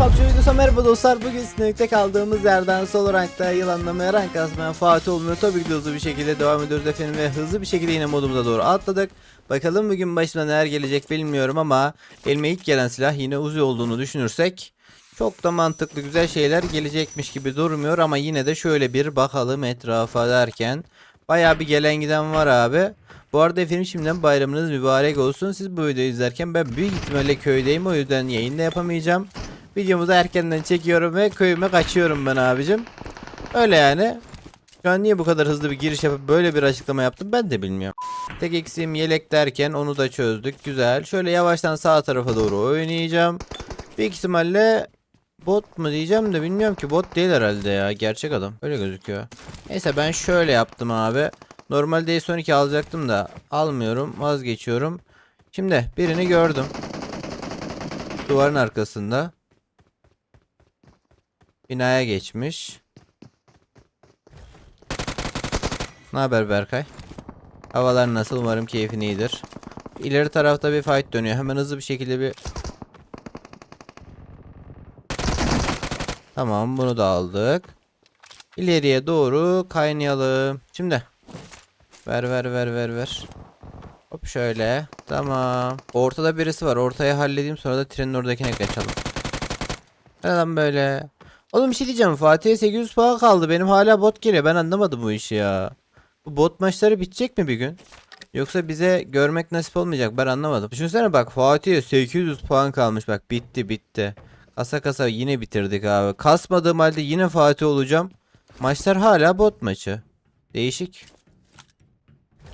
PUBG videosu merhaba dostlar. Bugün sizinle kaldığımız yerden sol rankta yılanlamaya rank kasmayan Fatih olmuyor. Tabii ki hızlı bir şekilde devam ediyoruz efendim ve hızlı bir şekilde yine modumuza doğru atladık. Bakalım bugün başına neler gelecek bilmiyorum ama elime ilk gelen silah yine Uzi olduğunu düşünürsek çok da mantıklı güzel şeyler gelecekmiş gibi durmuyor ama yine de şöyle bir bakalım etrafa derken Bayağı bir gelen giden var abi. Bu arada efendim şimdiden bayramınız mübarek olsun. Siz bu videoyu izlerken ben büyük ihtimalle köydeyim o yüzden yayında yapamayacağım. Videomuzu erkenden çekiyorum ve köyüme kaçıyorum ben abicim. Öyle yani. Şu an niye bu kadar hızlı bir giriş yapıp böyle bir açıklama yaptım ben de bilmiyorum. Tek eksiğim yelek derken onu da çözdük. Güzel. Şöyle yavaştan sağ tarafa doğru oynayacağım. Büyük ihtimalle bot mu diyeceğim de bilmiyorum ki bot değil herhalde ya. Gerçek adam. Öyle gözüküyor. Neyse ben şöyle yaptım abi. Normalde son 12 alacaktım da almıyorum. Vazgeçiyorum. Şimdi birini gördüm. Duvarın arkasında. Binaya geçmiş. Ne haber Berkay? Havalar nasıl? Umarım keyfin iyidir. İleri tarafta bir fight dönüyor. Hemen hızlı bir şekilde bir Tamam bunu da aldık. İleriye doğru kaynayalım. Şimdi. Ver ver ver ver ver. Hop şöyle. Tamam. Ortada birisi var. Ortaya halledeyim sonra da trenin oradakine kaçalım. Neden böyle? Oğlum bir şey diyeceğim. Fatih'e 800 puan kaldı. Benim hala bot geliyor. Ben anlamadım bu işi ya. Bu bot maçları bitecek mi bir gün? Yoksa bize görmek nasip olmayacak. Ben anlamadım. Düşünsene bak Fatih'e 800 puan kalmış. Bak bitti bitti. Kasa kasa yine bitirdik abi. Kasmadığım halde yine Fatih olacağım. Maçlar hala bot maçı. Değişik.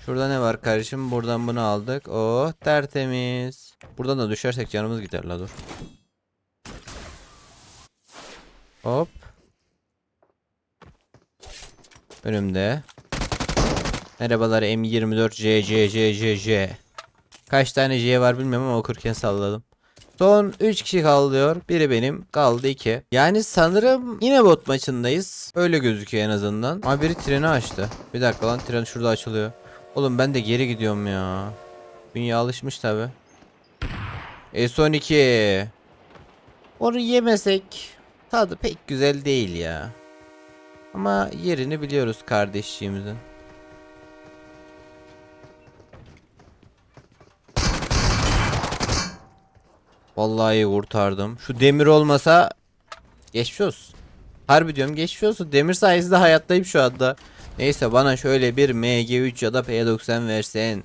Şurada ne var kardeşim? Buradan bunu aldık. Oh tertemiz. Buradan da düşersek canımız gider la dur. Hop. Önümde. Merhabalar M24 J J J J J. Kaç tane J var bilmiyorum ama okurken salladım. Son 3 kişi kalıyor. Biri benim. Kaldı 2. Yani sanırım yine bot maçındayız. Öyle gözüküyor en azından. Ama biri treni açtı. Bir dakika lan tren şurada açılıyor. Oğlum ben de geri gidiyorum ya. Dünya alışmış tabi. E son 2. Onu yemesek tadı pek güzel değil ya. Ama yerini biliyoruz kardeşliğimizin. Vallahi kurtardım. Şu demir olmasa geçmiş olsun. Harbi diyorum geçmiş olsun. Demir sayesinde hayattayım şu anda. Neyse bana şöyle bir MG3 ya da P90 versen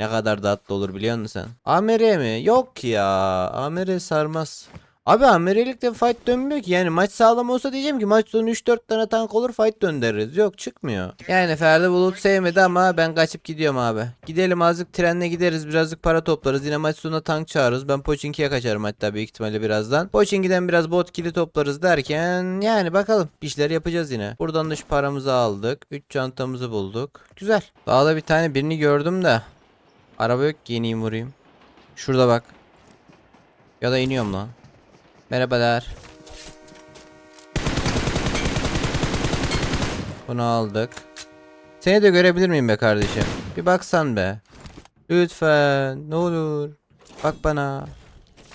ne kadar tatlı olur biliyor musun sen? AMR mi? Yok ya. AMR sarmaz. Abi AMR'likte fight dönmüyor ki. Yani maç sağlam olsa diyeceğim ki maç sonu 3-4 tane tank olur fight döndürürüz. Yok çıkmıyor. Yani Ferdi Bulut sevmedi ama ben kaçıp gidiyorum abi. Gidelim azıcık trenle gideriz birazcık para toplarız. Yine maç sonunda tank çağırırız. Ben Pochinki'ye kaçarım hatta büyük ihtimalle birazdan. Pochinki'den biraz bot kili toplarız derken yani bakalım bir şeyler yapacağız yine. Buradan da şu paramızı aldık. 3 çantamızı bulduk. Güzel. Dağda bir tane birini gördüm de. Araba yok ki ineyim vurayım. Şurada bak. Ya da iniyorum lan. Merhabalar. Bunu aldık. Seni de görebilir miyim be kardeşim? Bir baksan be. Lütfen. Ne olur. Bak bana.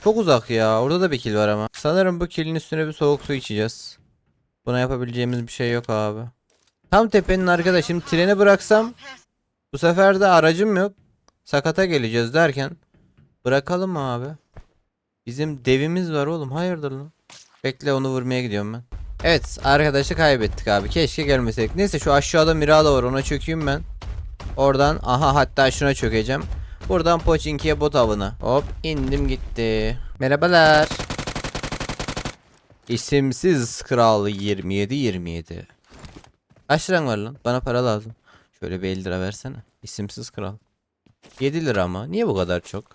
Çok uzak ya. Orada da bir kill var ama. Sanırım bu killin üstüne bir soğuk su içeceğiz. Buna yapabileceğimiz bir şey yok abi. Tam tepenin arkada. Şimdi treni bıraksam. Bu sefer de aracım yok. Sakata geleceğiz derken. Bırakalım mı abi? Bizim devimiz var oğlum. Hayırdır lan? Bekle onu vurmaya gidiyorum ben. Evet arkadaşı kaybettik abi. Keşke gelmeseydik. Neyse şu aşağıda Mirada var ona çökeyim ben. Oradan aha hatta şuna çökeceğim. Buradan Pochinki'ye bot avına. Hop indim gitti. Merhabalar. İsimsiz kral 27 27. Kaç liran var lan? Bana para lazım. Şöyle bir 50 lira versene. İsimsiz kral. 7 lira ama. Niye bu kadar çok?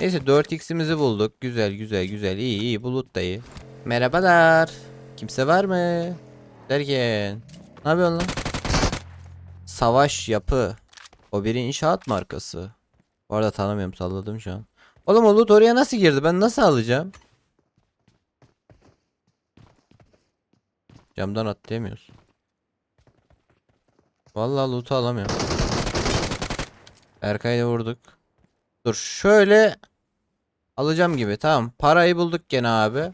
Neyse 4x'imizi bulduk. Güzel güzel güzel. İyi iyi bulut da iyi. Merhabalar. Kimse var mı? Derken. Ne yapıyorsun lan? Savaş yapı. O biri inşaat markası. Bu arada tanımıyorum salladım şu an. Oğlum o loot oraya nasıl girdi? Ben nasıl alacağım? Camdan atlayamıyoruz. Vallahi loot'u alamıyorum. Berkay'la vurduk. Dur şöyle alacağım gibi tamam. Parayı bulduk gene abi.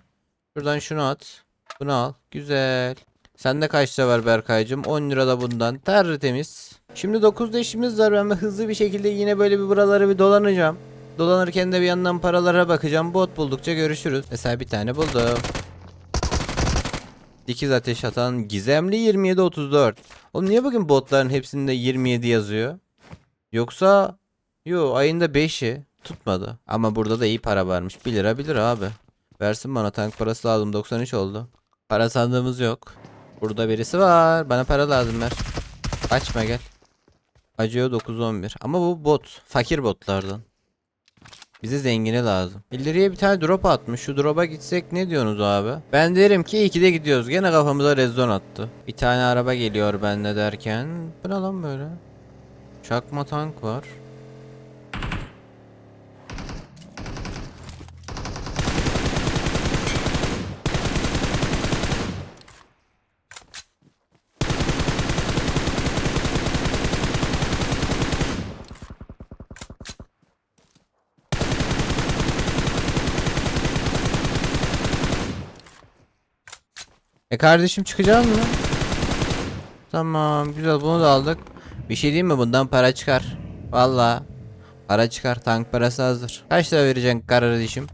Şuradan şunu at. Bunu al. Güzel. Sende kaç lira var Berkaycığım? 10 lira da bundan. Tertemiz. Şimdi 9'da işimiz var. Ben hızlı bir şekilde yine böyle bir buraları bir dolanacağım. Dolanırken de bir yandan paralara bakacağım. Bot buldukça görüşürüz. Mesela bir tane buldum. Dikiz ateş atan gizemli 2734. Oğlum niye bugün botların hepsinde 27 yazıyor? Yoksa yo ayında 5'i tutmadı. Ama burada da iyi para varmış. 1 lira 1 lira abi. Versin bana tank parası lazım 93 oldu. Para sandığımız yok. Burada birisi var. Bana para lazım ver. Açma gel. Acıyor 911. Ama bu bot. Fakir botlardan. Bize zengini lazım. İleriye bir tane drop atmış. Şu drop'a gitsek ne diyorsunuz abi? Ben derim ki iyi ki de gidiyoruz. Gene kafamıza rezon attı. Bir tane araba geliyor bende derken. Bu böyle? Çakma tank var. Kardeşim çıkacak mı? Tamam güzel bunu da aldık. Bir şey diyeyim mi bundan para çıkar. Valla. Para çıkar tank parası hazır. Kaç lira vereceksin kardeşim?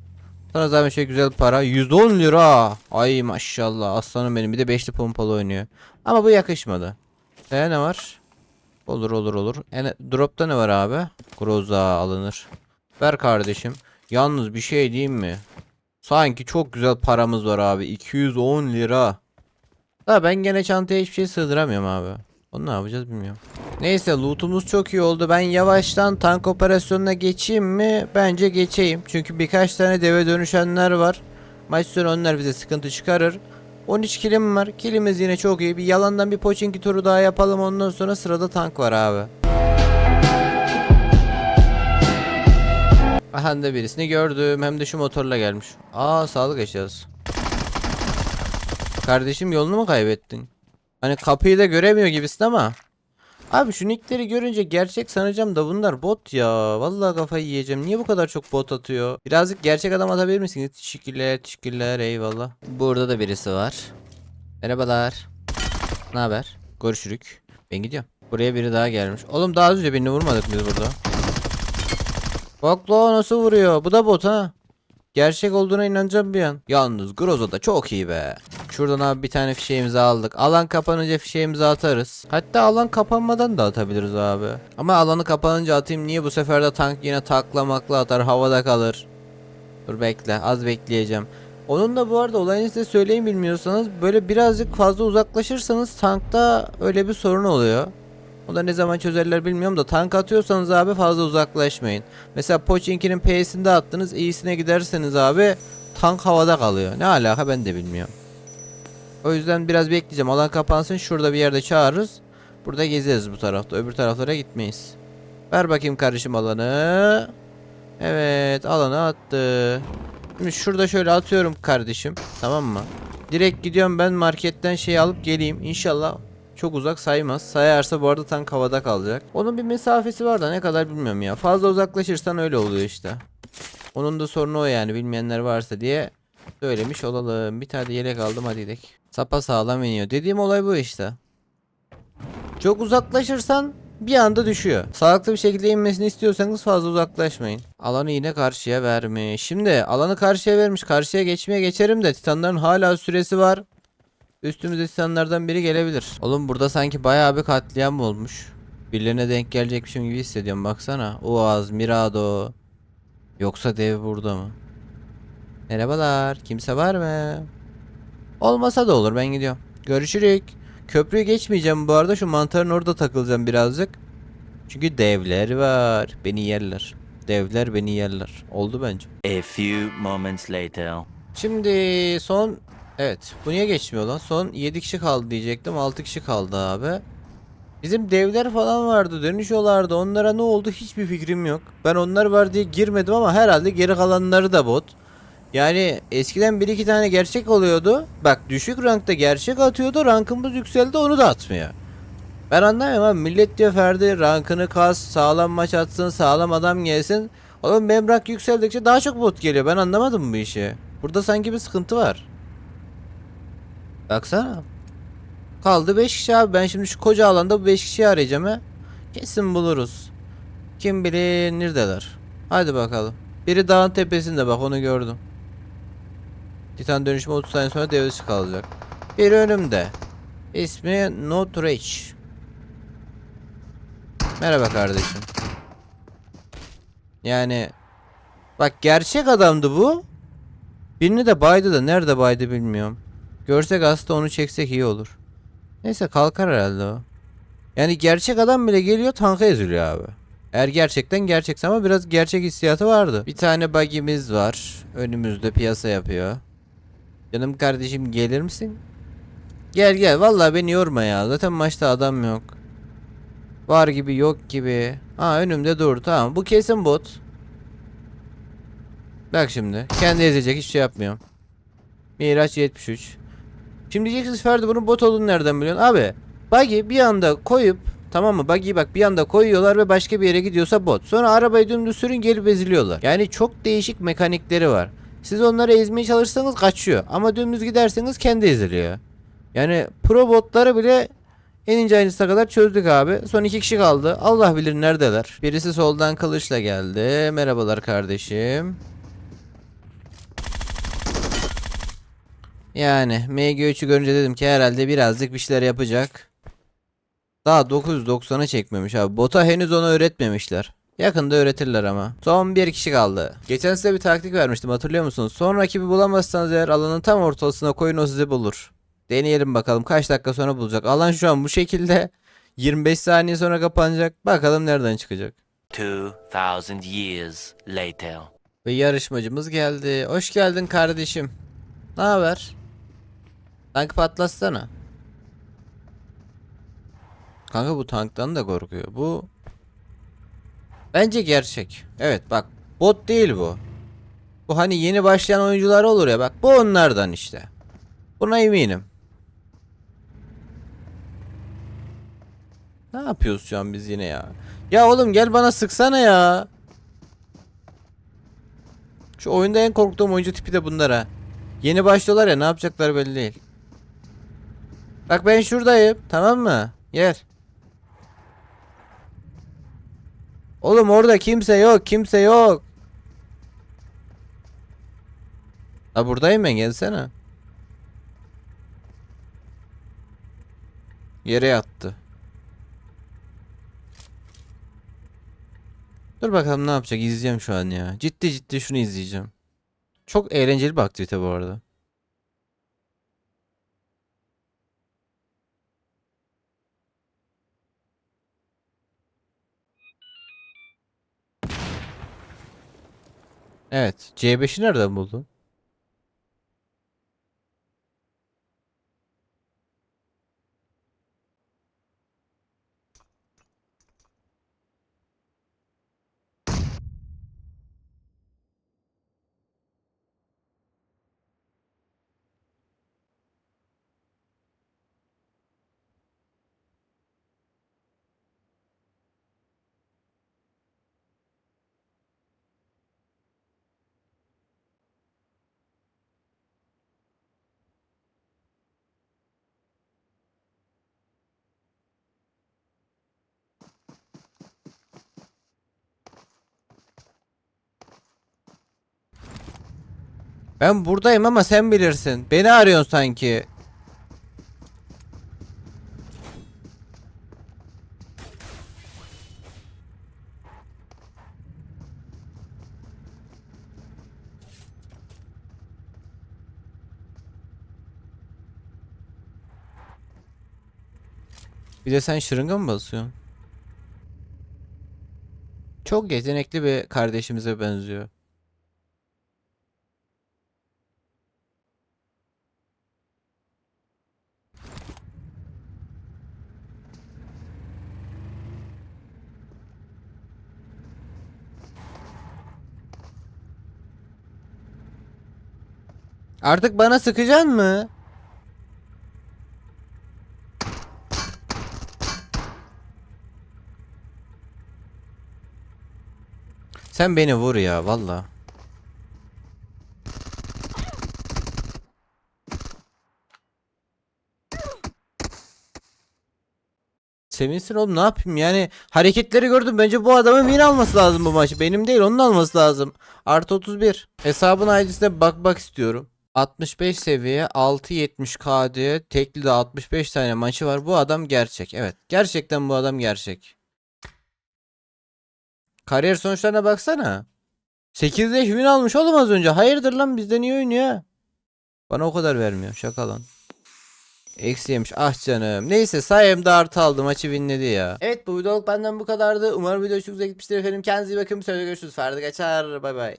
Sana zaman şey güzel para. 110 lira. Ay maşallah aslanım benim bir de beşli pompalı oynuyor. Ama bu yakışmadı. E ne var? Olur olur olur. E, dropta ne var abi? Groza alınır. Ver kardeşim. Yalnız bir şey diyeyim mi? Sanki çok güzel paramız var abi. 210 lira. Da ben gene çantaya hiçbir şey sığdıramıyorum abi. Onu ne yapacağız bilmiyorum. Neyse lootumuz çok iyi oldu. Ben yavaştan tank operasyonuna geçeyim mi? Bence geçeyim. Çünkü birkaç tane deve dönüşenler var. Maç sonu onlar bize sıkıntı çıkarır. 13 kilim var. Kilimiz yine çok iyi. Bir yalandan bir poçinki turu daha yapalım. Ondan sonra sırada tank var abi. Aha da birisini gördüm. Hem de şu motorla gelmiş. Aa sağlık eşyası. Kardeşim yolunu mu kaybettin? Hani kapıyı da göremiyor gibisin ama. Abi şu nickleri görünce gerçek sanacağım da bunlar bot ya. Vallahi kafayı yiyeceğim. Niye bu kadar çok bot atıyor? Birazcık gerçek adam atabilir misiniz? Teşekkürler, teşekkürler, eyvallah. Burada da birisi var. Merhabalar. Ne haber? Görüşürük. Ben gidiyorum. Buraya biri daha gelmiş. Oğlum daha önce birini vurmadık biz burada. Bak la nasıl vuruyor. Bu da bot ha. Gerçek olduğuna inanacağım bir an. Yalnız Groza da çok iyi be. Şuradan abi bir tane fişeğimizi aldık. Alan kapanınca fişeğimizi atarız. Hatta alan kapanmadan da atabiliriz abi. Ama alanı kapanınca atayım niye bu sefer de tank yine taklamakla atar havada kalır. Dur bekle az bekleyeceğim. Onun da bu arada olayını size söyleyeyim bilmiyorsanız böyle birazcık fazla uzaklaşırsanız tankta öyle bir sorun oluyor. O da ne zaman çözerler bilmiyorum da tank atıyorsanız abi fazla uzaklaşmayın. Mesela Pochinki'nin P'sinde attınız iyisine giderseniz abi tank havada kalıyor. Ne alaka ben de bilmiyorum. O yüzden biraz bekleyeceğim. Alan kapansın şurada bir yerde çağırırız. Burada gezeriz bu tarafta. Öbür taraflara gitmeyiz. Ver bakayım kardeşim alanı. Evet alanı attı. Şimdi şurada şöyle atıyorum kardeşim. Tamam mı? Direkt gidiyorum ben marketten şey alıp geleyim. İnşallah çok uzak saymaz. Sayarsa bu arada tank havada kalacak. Onun bir mesafesi var da ne kadar bilmiyorum ya. Fazla uzaklaşırsan öyle oluyor işte. Onun da sorunu o yani bilmeyenler varsa diye söylemiş olalım. Bir tane yelek aldım hadi gidelim. Sapa sağlam iniyor. Dediğim olay bu işte. Çok uzaklaşırsan bir anda düşüyor. Sağlıklı bir şekilde inmesini istiyorsanız fazla uzaklaşmayın. Alanı yine karşıya vermiş. Şimdi alanı karşıya vermiş. Karşıya geçmeye geçerim de titanların hala süresi var. Üstümüzde titanlardan biri gelebilir. Oğlum burada sanki bayağı bir katliam olmuş. Birilerine denk gelecekmişim gibi hissediyorum baksana. Uaz, Mirado. Yoksa dev burada mı? Merhabalar. Kimse var mı? Olmasa da olur ben gidiyorum. Görüşürük. Köprüyü geçmeyeceğim bu arada şu mantarın orada takılacağım birazcık. Çünkü devler var. Beni yerler. Devler beni yerler. Oldu bence. A few moments later. Şimdi son evet bu niye geçmiyor lan? Son 7 kişi kaldı diyecektim. 6 kişi kaldı abi. Bizim devler falan vardı dönüşüyorlardı. Onlara ne oldu hiçbir fikrim yok. Ben onlar var diye girmedim ama herhalde geri kalanları da bot. Yani eskiden bir iki tane gerçek oluyordu. Bak düşük rankta gerçek atıyordu. Rankımız yükseldi onu da atmıyor. Ben anlamıyorum abi. Millet diyor Ferdi rankını kas, sağlam maç atsın, sağlam adam gelsin. Oğlum benim rank yükseldikçe daha çok bot geliyor. Ben anlamadım bu işi. Burada sanki bir sıkıntı var. Baksana. Kaldı 5 kişi abi. Ben şimdi şu koca alanda bu 5 kişiyi arayacağım ha. Kesin buluruz. Kim bilir neredeler. Hadi bakalım. Biri dağın tepesinde bak onu gördüm. Titan dönüşümü 30 saniye sonra devre dışı kalacak. Biri önümde. İsmi Not Rage. Merhaba kardeşim. Yani bak gerçek adamdı bu. Birini de baydı da nerede baydı bilmiyorum. Görsek aslında onu çeksek iyi olur. Neyse kalkar herhalde o. Yani gerçek adam bile geliyor tanka eziliyor abi. Eğer gerçekten gerçekse ama biraz gerçek hissiyatı vardı. Bir tane bug'imiz var. Önümüzde piyasa yapıyor. Canım kardeşim gelir misin? Gel gel vallahi beni yorma ya. Zaten maçta adam yok. Var gibi yok gibi. Ha önümde dur tamam. Bu kesin bot. Bak şimdi. Kendi ezecek hiç şey yapmıyorum. Miraç 73. Şimdi diyeceksiniz Ferdi bunun bot olduğunu nereden biliyorsun? Abi buggy bir anda koyup tamam mı? Buggy'yi bak bir anda koyuyorlar ve başka bir yere gidiyorsa bot. Sonra arabayı dümdüz sürün gelip eziliyorlar. Yani çok değişik mekanikleri var. Siz onları ezmeye çalışsanız kaçıyor. Ama dümdüz giderseniz kendi eziliyor. Yani pro botları bile en ince ayrıntısına kadar çözdük abi. Son iki kişi kaldı. Allah bilir neredeler. Birisi soldan kılıçla geldi. Merhabalar kardeşim. Yani MG3'ü görünce dedim ki herhalde birazcık bir şeyler yapacak. Daha 990'a çekmemiş abi. Bota henüz onu öğretmemişler. Yakında öğretirler ama. Son bir kişi kaldı. Geçen size bir taktik vermiştim hatırlıyor musunuz? Son rakibi bulamazsanız eğer alanın tam ortasına koyun o sizi bulur. Deneyelim bakalım kaç dakika sonra bulacak. Alan şu an bu şekilde 25 saniye sonra kapanacak. Bakalım nereden çıkacak. 2,000 years later. Ve yarışmacımız geldi. Hoş geldin kardeşim. Ne haber? Tank patlatsana. Kanka bu tanktan da korkuyor. Bu bence gerçek. Evet bak bot değil bu. Bu hani yeni başlayan oyuncular olur ya bak bu onlardan işte. Buna eminim. Ne yapıyoruz şu an biz yine ya? Ya oğlum gel bana sıksana ya. Şu oyunda en korktuğum oyuncu tipi de bunlar ha. Yeni başlıyorlar ya ne yapacaklar belli değil. Bak ben şuradayım tamam mı? Gel. Oğlum orada kimse yok kimse yok. Ha buradayım ben gelsene. Yere yattı. Dur bakalım ne yapacak izleyeceğim şu an ya. Ciddi ciddi şunu izleyeceğim. Çok eğlenceli bir aktivite bu arada. Evet. C5'i nereden buldun? Ben buradayım ama sen bilirsin. Beni arıyorsun sanki. Bir de sen şırınga mı basıyorsun? Çok yetenekli bir kardeşimize benziyor. Artık bana sıkacaksın mı? Sen beni vur ya valla. Sevinsin oğlum ne yapayım? Yani hareketleri gördüm bence bu adamın win alması lazım bu maçı. Benim değil onun alması lazım. Artı 31 hesabın ID'sine bak bak istiyorum. 65 seviye 670 KD tekli de 65 tane maçı var bu adam gerçek evet gerçekten bu adam gerçek kariyer sonuçlarına baksana 8'de win almış oğlum az önce hayırdır lan bizde niye oynuyor bana o kadar vermiyor şaka lan Eksi yemiş. Ah canım. Neyse sayemde artı aldı. Maçı winledi ya. Evet bu videoluk benden bu kadardı. Umarım video hoşunuza gitmiştir efendim. Kendinize iyi bakın. Bir sonraki görüşürüz. Ferdi kaçar. Bay bay.